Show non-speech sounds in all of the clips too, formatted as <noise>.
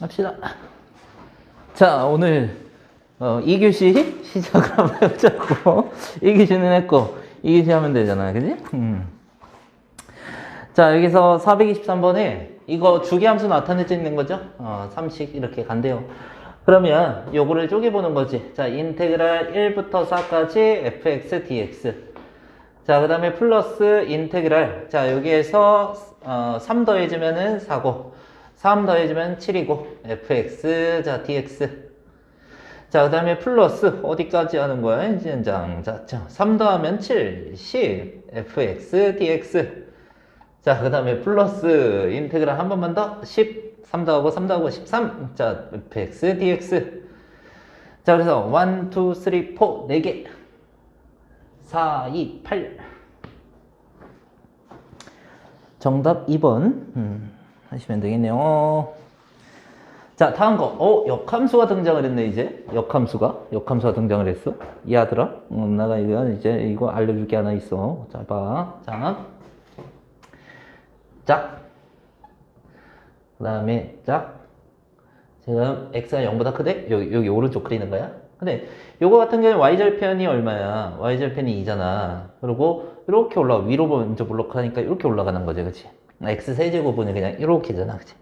합시다. 자, 오늘 어, 2교시 시작을 한번 해보자고. <laughs> 2교시는 했고, 2교시 하면 되잖아. 그지? 음. 자, 여기서 423번에 이거 주기함수 있는 거죠? 어, 3식 이렇게 간대요. 그러면 요거를 쪼개보는 거지. 자, 인테그랄 1부터 4까지 fx dx. 자, 그 다음에 플러스 인테그랄. 자, 여기에서 어, 3 더해주면은 4고, 3 더해주면 7이고, fx, 자, dx. 자, 그 다음에 플러스, 어디까지 하는 거야? 이제 장, 자, 자, 3 더하면 7, 10, fx, dx. 자, 그 다음에 플러스, 인테그랄 한 번만 더, 10, 3 더하고 3 더하고 13. 자, fx, dx. 자, 그래서 1, 2, 3, 4, 4개. 4, 2, 8. 정답 2번 음, 하시면 되겠네요. 자, 다음 거. 어, 역함수가 등장을 했네, 이제. 역함수가. 역함수가 등장을 했어. 이 아들아. 음, 나가 이거, 이제 이거 알려줄 게 하나 있어. 자, 봐. 자. 짝. 그 다음에 짝. 지금 x가 0보다 크대? 여기, 여기 오른쪽 그리는 거야? 근데 요거 같은 경우는 y절편이 얼마야? y절편이 2잖아. 그리고 이렇게 올라가. 위로 먼저 블록하니까 이렇게 올라가는 거지, 그치? X 세제곱은 그냥 이렇게잖아, 그치?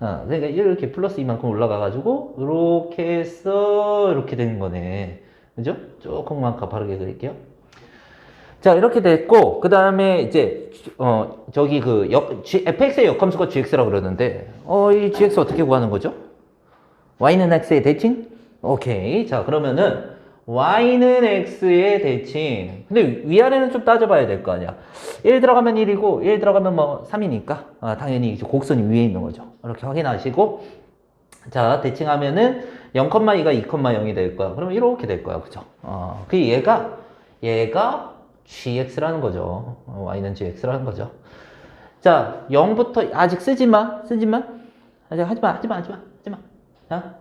어, 그러니까 이렇게 플러스 이만큼 올라가가지고 이렇게 해서 이렇게 되는 거네. 그죠? 조금만 가파르게 그릴게요. 자, 이렇게 됐고, 그 다음에 이제, 어, 저기 그, 역, G, fx의 역함수가 gx라고 그러는데, 어, 이 gx 어떻게 구하는 거죠? y는 x의 대칭? 오케이. 자, 그러면은, y는 x의 대칭. 근데 위아래는 좀 따져봐야 될 거 아니야. 1 들어가면 1이고, 1 들어가면 뭐 3이니까, 아, 당연히 이제 곡선이 위에 있는 거죠. 이렇게 확인하시고, 자, 대칭하면은 0,2가 2,0이 될 거야. 그러면 이렇게 될 거야. 그죠? 어, 그 얘가, 얘가 gx라는 거죠. 어, y는 gx라는 거죠. 자, 0부터 아직 쓰지 마. 쓰지 마. 아직 하지 마. 하지 마. 하지 마. 하지 마. 자,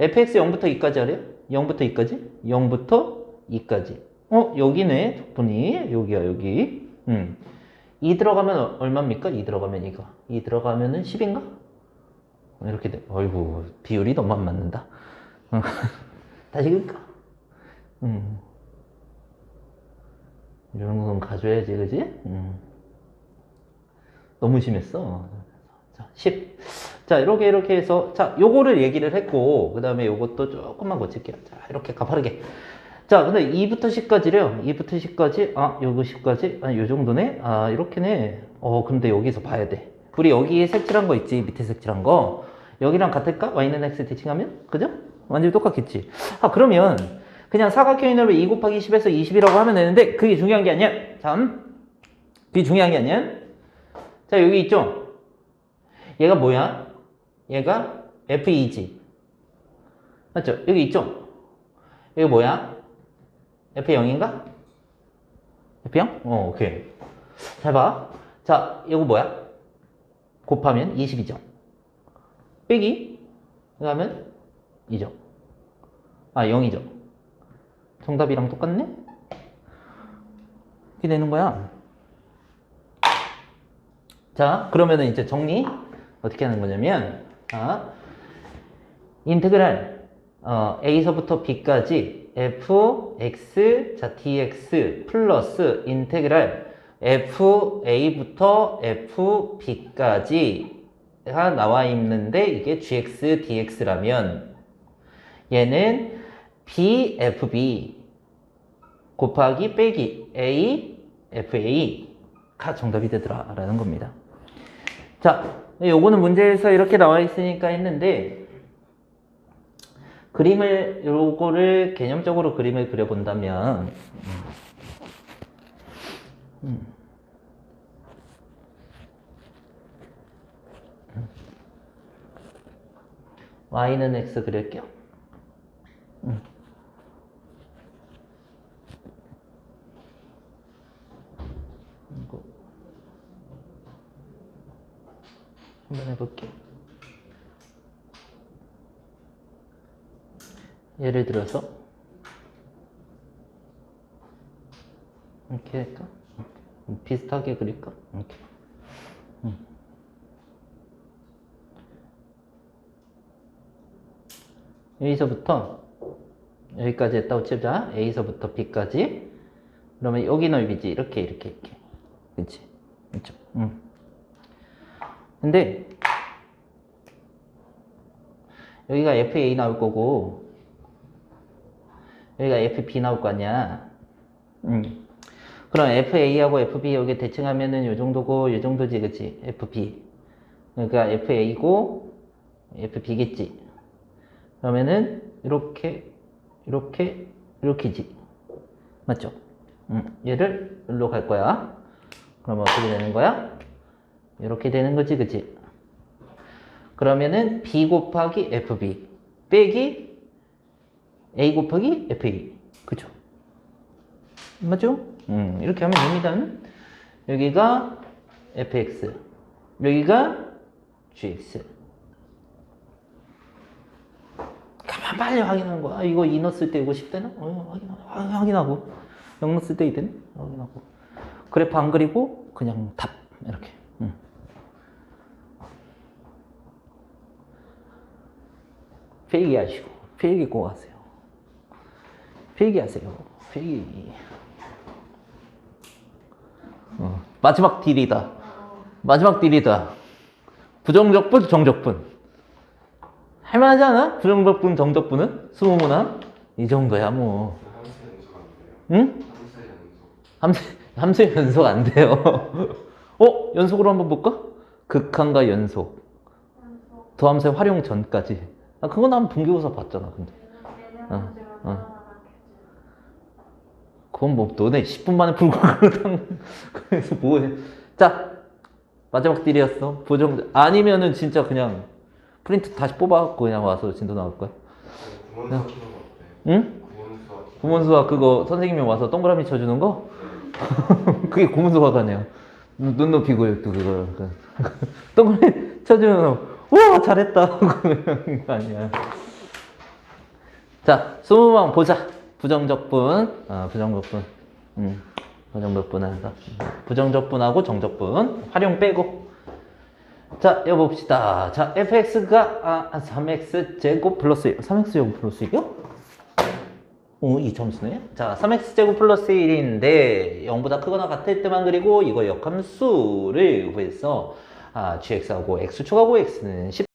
fx 0부터 2까지 하래요? 0부터 2까지? 0부터 2까지. 어, 여기네. 덕분이. 여기야, 여기. 음. 2 들어가면 얼마입니까? 2 들어가면 이거. 2 들어가면은 10인가? 이렇게 돼. 어이구, 비율이 너무 안 맞는다. <laughs> 다시 그릴까? 음. 이런 건 가져야지, 그지? 음. 너무 심했어. 자, 10. 자, 이렇게, 이렇게 해서, 자, 요거를 얘기를 했고, 그 다음에 요것도 조금만 고칠게요. 자, 이렇게 가파르게. 자, 근데 2부터 10까지래요. 2부터 10까지, 아, 요거 10까지, 아, 요 정도네? 아, 이렇게네. 어, 근데 여기서 봐야 돼. 우리 여기에 색칠한 거 있지, 밑에 색칠한 거. 여기랑 같을까? y는 x 대칭하면? 그죠? 완전히 똑같겠지. 아, 그러면, 그냥 사각형의 넓이 2 곱하기 10에서 20이라고 하면 되는데, 그게 중요한 게 아니야. 참. 그게 중요한 게 아니야. 자, 여기 있죠? 얘가 뭐야? 얘가 F2지. 맞죠? 여기 있죠? 여기 뭐야? F0인가? F0? 어, 오케이. 잘 봐. 자, 이거 뭐야? 곱하면 20이죠. 빼기? 하면 2죠. 아, 0이죠. 정답이랑 똑같네? 이렇게 되는 거야. 자, 그러면은 이제 정리 어떻게 하는 거냐면, 자, 인테그랄 어, a서부터 b까지 f x 자 dx 플러스 인테그랄 f a부터 f b까지가 나와 있는데 이게 gx dx라면 얘는 b f b 곱하기 빼기 a f a가 정답이 되더라 라는 겁니다. 자, 요거는 문제에서 이렇게 나와 있으니까 했는데 그림을 요거를 개념적으로 그림을 그려본다면 음. 음. y는 x 그릴게요. 음. 한번 해볼게요. 예를 들어서 이렇게 할까? 비슷하게 그릴까? 이렇게. 음. 여기서부터 여기까지 했다고 치자. A서부터 B까지. 그러면 여기 넓이지. 이렇게, 이렇게, 이렇게. 그치? 그쵸? 응. 근데, 여기가 FA 나올 거고, 여기가 FB 나올 거 아니야. 응. 그럼 FA하고 FB 여기 대칭하면은 요 정도고, 요 정도지, 그치? FB. 그러니까 FA고, FB겠지. 그러면은, 이렇게, 이렇게, 이렇게지. 맞죠? 음, 얘를 일로 갈 거야. 그럼 어떻게 되는 거야? 이렇게 되는 거지, 그치? 그러면은 B 곱하기 FB 빼기 A 곱하기 FA. 그죠? 맞죠? 음, 이렇게 하면 됩니다. 여기가 FX, 여기가 GX. 가만 빨리 확인하는 거야. 아, 이거 이 넣었을 때 이거 10대나? 어, 아, 확인하고. 0 넣었을 때 이대네? 확인하고. 그래프 안 그리고 그냥 답. 이렇게. 음. 필기 하시고, 필기 꼭 하세요. 필기 하세요. 필기. 어, 마지막 딜이다. 마지막 딜이다. 부정적분, 정적분. 할만하지 않아? 부정적분, 정적분은? 수문화? 이 정도야, 뭐. 응? 함수, 함수 연속 안 돼요. <laughs> 어? 연속으로 한번 볼까? 극한과 연속. 더함수의 활용 전까지. 아, 그건 한번 분기고사 봤잖아, 근데. 어, 어. 그건 뭐, 너네 10분 만에 풀고 <laughs> 그러던, 그래서 뭐해. 자, 마지막 딜이었어. 부정, 아니면은 진짜 그냥 프린트 다시 뽑아갖고 그냥 와서 진도 나올 거야. 구몬수학 어때? 응? 구몬수학 구문수학 그거 선생님이 와서 동그라미 쳐주는 거? <laughs> 그게 구문수학 아니야. 눈, 눈 높이고 또. 그. 동그라미 쳐주는 거. 우와 잘했다. <laughs> 그런 거 아니야. 자, 스무 방 보자. 부정적분. 아, 부정적분. 음, 부정적분 한다. 부정적분하고 정적분. 활용 빼고. 자, 이거 봅시다. 자, fx가 아, 3x 제곱 플러스 3x 제곱 플러스 1이요? 어, 이 점수네. 자, 3x 제곱 플러스 1인데 0보다 크거나 같을 때만 그리고 이거 역함수를 구해서 아, gx하고 x축하고 x는 10